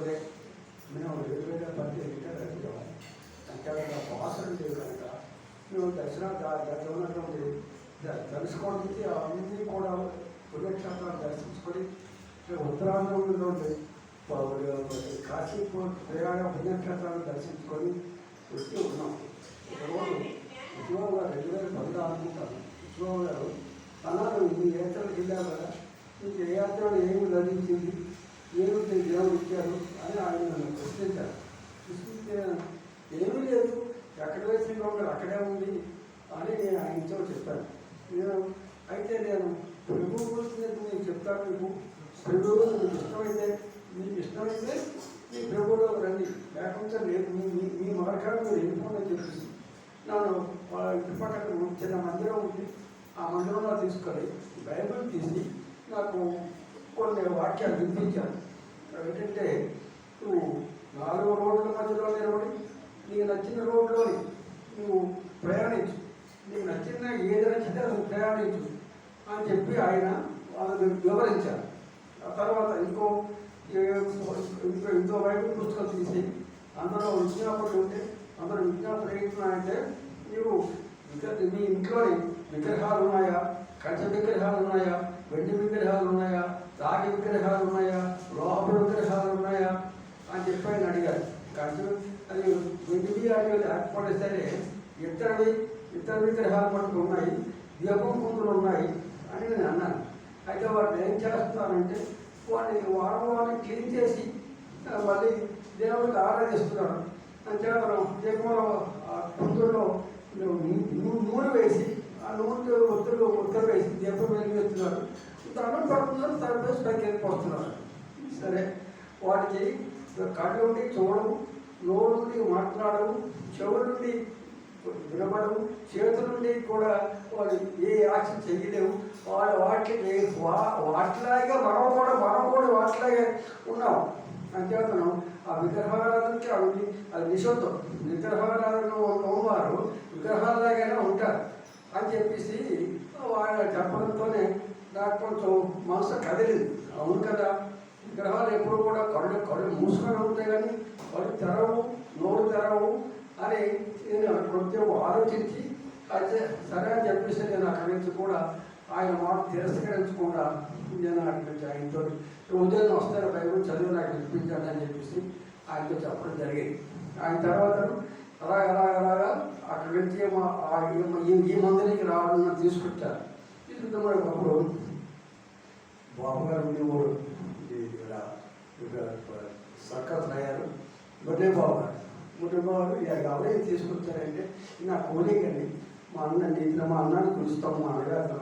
ఉన్నప్పుడే మేము ఎదురుగా పరిచయం రచించాము అంతేకాక భాషలు లేవు కనుక మేము దర్శన దగ్గర ఉన్నటువంటి తెలుసుకోవడానికి అవన్నీ కూడా పుణ్యక్షేత్రాలు దర్శించుకొని మేము ఉత్తరాంధ్రలోని కాశీ ప్రయాణ పుణ్యక్షేత్రాలను దర్శించుకొని వస్తూ ఉన్నాం. ఈరోజు ఉద్యోగ రెండు వేల పద్నాలుగు అనుకుంటాను ఉద్యోగ గారు అన్నారు ఈ యాత్రలకు వెళ్ళాం కదా. మీకు ఏ యాత్ర ఏమి లభించింది? ఏమిటి దేవుడు ఇచ్చారు అని ఆయన నన్ను ప్రశ్నించారు. ప్రశ్నిస్తే ఏమీ లేదు ఎక్కడ వేసిన రోడ్డు అక్కడే ఉంది అని నేను ఆయనతో చెప్పాను. నేను అయితే నేను ప్రభు గురించి నేను చెప్తాను మీకు. ప్రభు మీకు ఇష్టమైతే మీకు ఇష్టమైతే మీ ప్రభులో రండి. లేకపోతే లేదు మీ మీ- మార్గాలు మీరు వెళ్ళిపోమని చెప్పేసి నన్ను వాళ్ళ ఇంటి పక్కన చిన్న మందిరం ఉంది. ఆ మందిరంలో తీసుకొని బైబిల్ తీసి నాకు కొన్ని వాక్యాలు వినిపించాను. ఏంటంటే నువ్వు నాలుగు రోడ్ల మధ్యలో నిలబడి నీకు నచ్చిన రోడ్లోని నువ్వు ప్రయాణించు. నీకు నచ్చిన ఏది నచ్చితే నువ్వు ప్రయాణించు అని చెప్పి ఆయన వాళ్ళని వివరించారు. ఆ తర్వాత ఇంకో ఇంకో ఇంకో వైపు పుస్తకం తీసి అందులో విజ్ఞాపనలు ఉంటే అందులో విజ్ఞాపన ఏంటంటే నీవు మీ ఇంట్లోని విగ్రహాలు ఉన్నాయా? కంచ విగ్రహాలు ఉన్నాయా? వెండి విగ్రహాలు ఉన్నాయా రాగి విగ్రహాలు ఉన్నాయా లోహపు విగ్రహాలు ఉన్నాయా అని చెప్పి ఆయన అడిగారు. కానీ అది వెండి అని లేకపోతే సరే ఇతరవి ఇతర విగ్రహాలు మనకు ఉన్నాయి దీపం కుంతులు ఉన్నాయి అని నేను అన్నాను. అయితే వాటిని ఏం చేస్తానంటే వాటిని వారం వారం క్లీన్ చేసి మళ్ళీ దేవుడికి ఆరాధిస్తున్నారు అంతేకాదు దీపంలో కుంతుల్లో నూనె వేసి ఆ ఒత్తిడి ఒత్తిడి ఒత్తులు వేసి దీపం వెలిగిస్తున్నారు దండం పడుతున్నారు తర్వాత పైకి వెళ్ళిపోతున్నారు సరే వాటికి కళ్ళు ఉండి చూడవు నోరు నుండి మాట్లాడవు చెవుల నుండి వినబడవు చేతుల నుండి కూడా వాళ్ళు ఏ యాక్షన్ చేయలేవు. వాళ్ళు వాటికి వా- వాటిలాగా మనం కూడా మనం కూడా వాటిలాగే ఉన్నాం. అంతేతనం ఆ విగ్రహారాధనకి అవి అది నిషిద్ధం విగ్రహారాధన ఉన్నవారు విగ్రహాలలాగానే ఉంటారు. అని చెప్పేసి వాళ్ళ చెప్పడంతోనే నాకు కొంచెం మనసు కదిలింది. అవును కదా విగ్రహాలు ఎప్పుడు కూడా కళ్ళు కళ్ళు మూసుకొని ఉంటాయి కానీ కళ్ళు తెరవు నోరు తెరవు అని నేను కొంచెం ఆలోచించి అయితే సరే అని చెప్పేసి నేను అక్కడి నుంచి కూడా ఆయన మాట తిరస్కరించకుండా నేను అక్కడి నుంచి ఆయనతో ఉదయం వస్తారు బైబిల్ చదివి నాకు వినిపించండి అని చెప్పేసి ఆయనతో చెప్పడం జరిగింది. ఆయన తర్వాత అలాగ అలాగ అలాగా. అక్కడ వెళ్తే మా ఈ- మందిరికి రావడం నన్ను తీసుకొచ్చారు తీసుకుంటే మరి ఒకప్పుడు బాబు గారు ఉండేవాడు. ఇక్కడ సర్కస్ అయ్యారు బొడ్డే బాబు గారు. బాబు గారు తీసుకొచ్చారంటే నా కోలింగ్ అండి. మా అన్న ఇట్లా మా అన్నాన్ని పిలుస్తాం మా అన్నగారు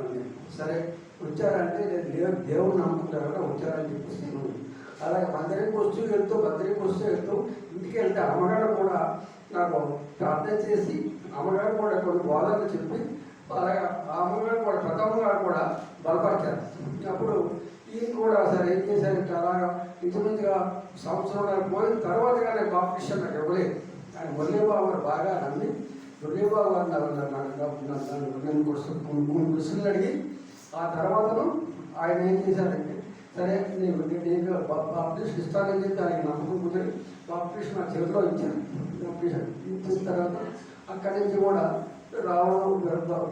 సరే వచ్చారంటే నేను దేవుడు నమ్ముకుంటారు కదా వచ్చారని చెప్పేసి నేను అలాగే మందిరికి వస్తూ వెళ్తూ మందిరికి వస్తూ వెళ్తూ ఇంటికి వెళ్తే అమ్మగారు కూడా నాకు ప్రార్థన చేసి అమ్మగారు కూడా కొన్ని బోధనలు చెప్పి అలాగే ఆ అమ్మగారు కూడా పెద్ద కూడా బలపరిచారు అప్పుడు ఈయన కూడా సరే ఏం చేశారంటే అలాగా ఇంచుమించుగా సంవత్సరం పోయిన తర్వాత కానీ బాప్టిషన్ నాకు ఇవ్వలేదు ఆయన మురళీబాబు గారు బాగా నమ్మి మురళీబాబు గారు నన్ను నన్ను- నన్ను- నన్ను నేను కొన్ని కొన్ని క్వశ్చన్లు అడిగి ఆ తర్వాతను ఆయన ఏం చేశారంటే సరే నేను నీకు బాప్టిస్ట్ ఇస్తానని చెప్పి ఆయన నమ్మకం కుదిరి బాప్టిస్ట్ నా చేతిలో ఇచ్చాను. బాప్టిస్ట్ ఇచ్చిన తర్వాత అక్కడి నుంచి కూడా రావడం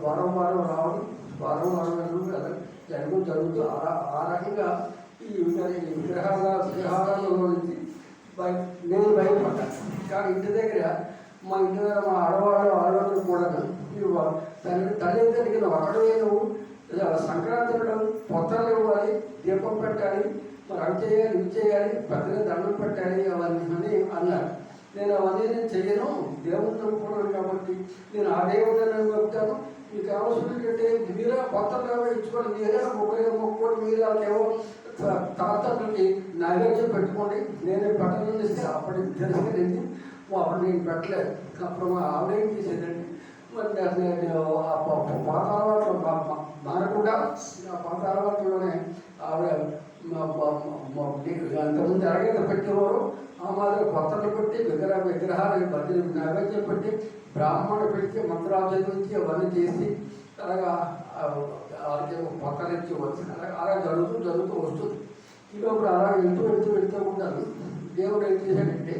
వారం వారం రావడం వారం వారం వెళ్ళడం కదా. జరగడం జరుగుతూ ఆ ఆ రకంగా ఈ విగ్రహ- విగ్రహాల విగ్రహాలలో నుంచి నేను భయపడ్డాను కానీ ఇంటి దగ్గర మా ఇంటి దగ్గర మా ఆడవాళ్ళు ఆడవాళ్ళు కూడా ఇవ్వ తల్లి తల్లిదండ్రులకి నువ్వు అక్కడ నువ్వు. సంక్రాంతి నాడు పొత్తలు ఇవ్వాలి దీపం పెట్టాలి మరి అవి చేయాలి ఇవి చేయాలి పెద్దగా దండం పెట్టాలి అవన్నీ అని అన్నారు. నేను అవన్నీ నేను చేయను దేవుని నమ్ముకున్నాను కాబట్టి నేను ఆ దేవుని చెప్తాను మీకు అవసరం ఏంటంటే పొత్తలు కొత్తగా ఇచ్చుకోండి మీరే ముగ్గురు మొక్కుకోండి. మీరు వాళ్ళకేమో తాతలకి నైవేద్యం పెట్టుకోండి. నేనే పెట్టను ఇస్తే అప్పటికి తిరగలేదు అప్పుడు నేను పెట్టలేదు. అప్పుడు మా ఆవిడ ఏం చేసేదండి నేను- ఆ పాత అలవాట్లు మా- మానకుండా ఆ పాత అలవాట్లోనే ఆవిడ మా- నీకు అంతకుముందు ఎలాగైతే పెట్టేవారు ఆ మాదిరి కొత్తలు పెట్టి విగ్రహ విగ్రహాలు బది నైవేద్యం పెట్టి బ్రాహ్మణ పెట్టి మంత్రాలు అవన్నీ చేసి అలాగా కొత్త నుంచి వచ్చిన అలా అలా జరుగుతూ జరుగుతూ వస్తుంది. ఇప్పుడు అలా వెళ్తూ వెళ్తూ వెళ్తూ ఉంటాను దేవుడు ఏం చేశాడంటే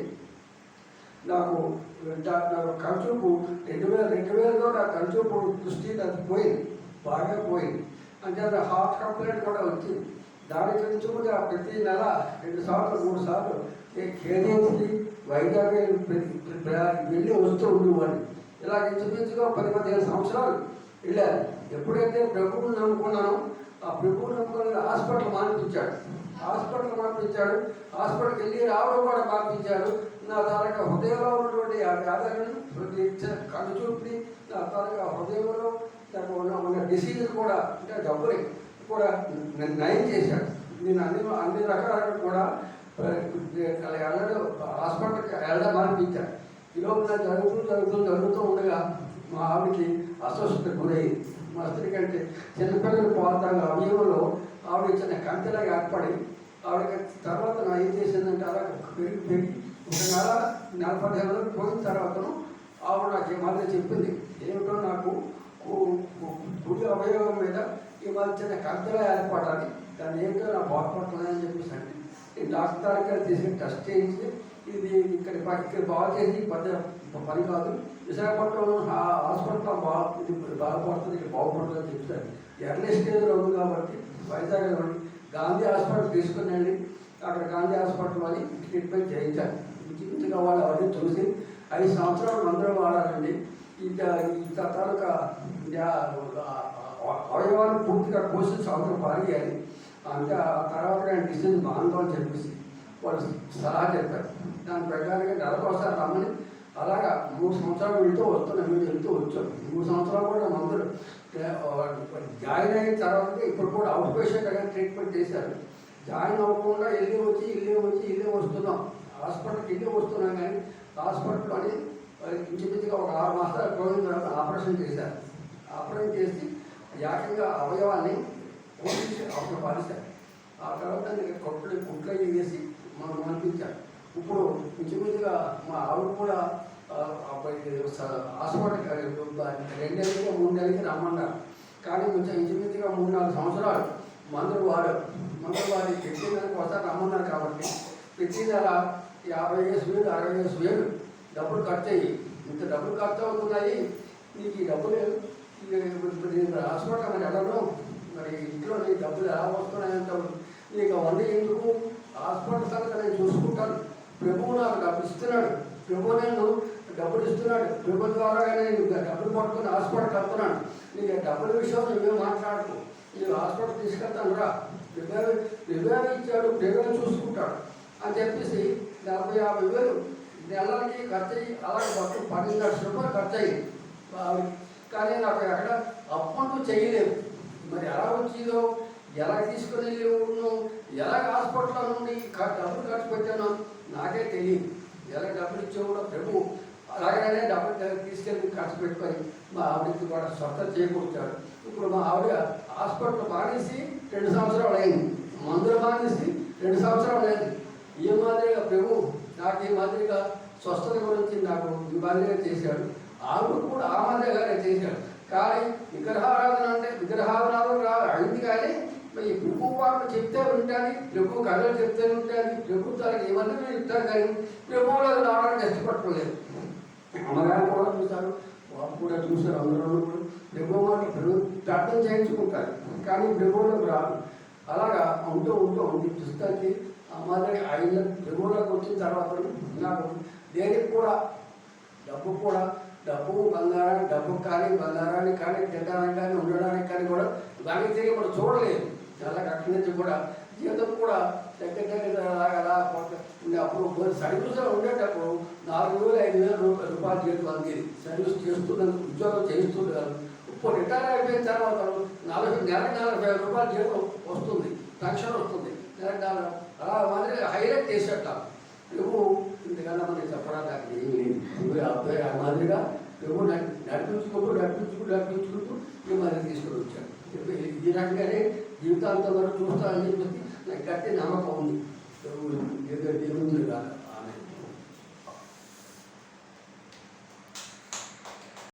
నాకు నాకు కంచుపు రెండు వేల రెండు వేలలో నా కంచూపు దృష్టి అది పోయింది బాగా పోయింది. అంటే అది హార్ట్ కంప్లైంట్ కూడా వచ్చింది. దాని గురించి కూడా ప్రతి నెల రెండు సార్లు మూడు సార్లు కేజీకి వైజాగ్ వెళ్ళి- వెళ్ళి వస్తూ ఉండేవాడిని. ఇలా ఇంచుమించుగా పది పదిహేను సంవత్సరాలు వెళ్ళాను. ఎప్పుడైతే ప్రభువుని నమ్ముకున్నానో ఆ ప్రభువుని నమ్ముకున్న హాస్పిటల్ మానిపించాడు. హాస్పిటల్ పంపించాడు. హాస్పిటల్కి వెళ్ళి రావడం కూడా పంపించాడు. నా తాలూకా హృదయంలో ఉన్నటువంటి ఆ వ్యాధులను ప్రతి కళ్ళు చూపి నా తాలూకా హృదయంలో తనకు ఉన్న ఉన్న డిసీజ్ కూడా అంటే జబ్బుని కూడా నయం చేశాడు. నేను అన్ని అన్ని రకాలుగా కూడా వెళ్ళడం హాస్పిటల్కి వెళ్ళడం మానిపించాడు. ఈ లోపల జరుగుతూ జరుగుతూ జరుగుతూ ఉండగా మా ఆవిడకి అస్వస్థత గురయ్యింది మా స్త్రీ కంటే చిన్నపిల్లలు పోతాం అవయవంలో ఆవిడ చిన్న కంచెలాగా ఏర్పడి ఆవిడకి తర్వాత నా ఏం చేసిందంటే అలా పెరిగి పెరిగి ఒక నెల నలభై పదిహేను రోజులు పోయిన తర్వాతను ఆవిడ నాకు ఈ మధ్య చెప్పింది. ఏమిటో నాకు గుడి అవయవం మీద ఈ మధ్య చిన్న కంచెలా ఏర్పడాలి. దాన్ని ఏంటో నా బాధపడుతుందని చెప్పేసి అంటే ఈ డాక్టర్ గారు తీసిన టెస్ట్ చేయించి ఇది ఇక్కడ ఇక్కడ బాగా చేసి పెద్ద పని కాదు. విశాఖపట్నంలో హాస్పిటల్ హాస్పిటల్లో బాగా ఇది బాగుపడుతుంది ఇక్కడ బాగుపడుతుంది అని చెప్తారు. ఎర్లీ స్టేజ్లో ఉంది కాబట్టి వైజాగ్లోని గాంధీ హాస్పిటల్ తీసుకుని అక్కడ గాంధీ హాస్పిటల్ అని ట్రీట్మెంట్ చేయించాలి ఇంతగా వాళ్ళు అవన్నీ చూసి ఐదు సంవత్సరాలు అందరూ వాడాలండి ఇక ఈ తాలూకా అవయవాన్ని పూర్తిగా కోసి సంవత్సరం పారేయాలి అంటే ఆ తర్వాత నేను డిసీజ్ చెప్పేసి వాళ్ళు సలహా చెప్పారు దాని ప్రకారంగా నెలకోసారి రమ్మని అలాగా మూడు సంవత్సరాలు వెళ్తూ వస్తున్నాం మేము వెళ్తూ వచ్చాం. మూడు సంవత్సరాలు కూడా మందులు జాయిన్ అయిన తర్వాత ఇప్పుడు కూడా అవుట్ పేషెంట్గా ట్రీట్మెంట్ చేశారు. జాయిన్ అవ్వకుండా వెళ్ళి వచ్చి ఇల్లు వచ్చి ఇల్లు వస్తున్నాం. హాస్పిటల్కి ఇల్లు వస్తున్నాం కానీ హాస్పిటల్లోని ఇంచుమించుగా ఒక ఆరు మాసాలు పోయిన తర్వాత ఆపరేషన్ చేశారు. ఆపరేషన్ చేసి ఏకంగా అవయవాన్ని కోసి అప్పుడు పాలిస్తారు ఆ తర్వాత దానికి కొట్లు కుట్లు మాకు మనం అనిపించారు ఇప్పుడు ఇంచుమించుగా మా ఆవిడ కూడా హాస్పిటల్ అబ్బాయి నెలలకి మూడు నెలలకి రమ్మన్నారు. కానీ కొంచెం ఇంచుమించుగా మూడు నాలుగు సంవత్సరాలు మందులు వాడారు. మందులు వాడి ప్రతి దానికి ఒకసారి రమ్మన్నారు కాబట్టి ప్రతి నెల యాభై వేసు వేలు అరవై వేసు వేలు డబ్బులు ఖర్చు అయ్యి ఇంత డబ్బులు ఖర్చు అవుతున్నాయి. నీకు ఈ డబ్బులు హాస్పిటల్ మరి వెళ్ళను మరి ఇంట్లో నీ డబ్బులు ఎలా వస్తున్నాయంటే నీకు అవన్నీ ఎందుకు? హాస్పిటల్ సంగతి నేను చూసుకుంటాను. ప్రభువు నాకు డబ్బు ఇస్తున్నాడు. ప్రభు నేను డబ్బులు ఇస్తున్నాడు. ప్రభు ద్వారా నేను డబ్బులు పట్టుకుని హాస్పిటల్కి కడుతున్నాను నీకు డబ్బుల విషయం నువ్వే మాట్లాడుకో. నేను హాస్పిటల్ తీసుకెళ్తాను రా. రిపేర్ రిపేర్ ఇచ్చాడు రిపేర్ చూసుకుంటాడు. అని చెప్పేసి డెబ్బై యాభై వేలు నెలలకి ఖర్చు అయ్యి అలాగే మొత్తం పన్నెండు లక్షల రూపాయలు ఖర్చు అయ్యింది కానీ నాకు ఎక్కడ అప్పుడు చేయలేదు. మరి ఎలా వచ్చిందో ఎలా తీసుకుని వెళ్ళి ఎలా హాస్పిటల్లో నుండి డబ్బులు ఖర్చు పెట్టానో నాకే తెలియదు ఎలా డబ్బులు ఇచ్చో కూడా ప్రభు? అలాగనే డబ్బులు తీసుకెళ్ళి ఖర్చు పెట్టుకొని మా ఆవిడకి కూడా స్వస్థ చేకూర్చాడు. ఇప్పుడు మా ఆవిడ హాస్పిటల్ మానేసి రెండు సంవత్సరాలు అయింది. మందులు మానేసి రెండు సంవత్సరాలు అయింది. ఈ మాదిరిగా ప్రభు నాకు ఈ మాదిరిగా స్వస్థత గురించి నాకు ఈ మాదిరిగా చేశాడు. ఆవిడ కూడా ఆ మాదిరిగానే చేశాడు. కానీ విగ్రహారాధన అంటే విగ్రహారాధన రా అయింది కానీ మరి ప్రభు పాటలు చెప్తే ఉంటాను ప్రభు కథలు చెప్తే ఉంటాను ప్రభు తనకి ఏమన్నా మీరు ఇస్తారు కానీ ప్రభువులో రావడానికి ఇష్టపడలేదు అమ్మగారు కూడా చూశారు బాబు కూడా చూశారు అందరూ కూడా ప్రభు మాట ప్రభు ప్రార్థన చేయించుకుంటారు కానీ ప్రభువులకు రాదు. అలాగా ఉంటూ ఉంటూ ఉంది. పుస్తకానికి ఆ మాదిరి ఆయన ప్రభువులకు వచ్చిన తర్వాత నాకు దేనికి కూడా డబ్బు కూడా డబ్బు బంగారం డబ్బు కానీ బంగారాన్ని కానీ తినడానికి కానీ ఉండడానికి కానీ కూడా దానికి తిరిగి మనం చూడలేదు. అలాగే అక్కడి నుంచి కూడా జీవితం కూడా దగ్గర దగ్గర అలా అప్పుడు సర్వీస్లో ఉండేటప్పుడు నాలుగు వేలు ఐదు వేల రూపాయలు రూపాయలు జీవితం అందేది. సర్వీస్ చేస్తున్నాను ఉద్యోగం చేస్తున్నాను ఇప్పుడు రిటైర్ అయిపోయిన తర్వాత నలభై నెలకు నలభై వేల రూపాయలు జీతం వస్తుంది పెన్షన్ వస్తుంది. నెలకు నలభై అలా మాదిరి హైలైట్ చేసేట. నువ్వు ఇంతకన్నా మనకి చెప్పడానికి నాకు లేదు. నువ్వు అబ్బాయి ఆ మాదిరిగా నువ్వు నడిపించుకుంటూ నడిపించుకుంటూ నడిపించుకుంటూ ఈ మాదిరి తీసుకొని వచ్చాడు. ఈ రకంగానే జీవితాంతం వరకు చూస్తా అని చెప్పి నాకు గట్టి నమ్మకం ఉంది. దేవుడు ఏదో దేవుంది కాదు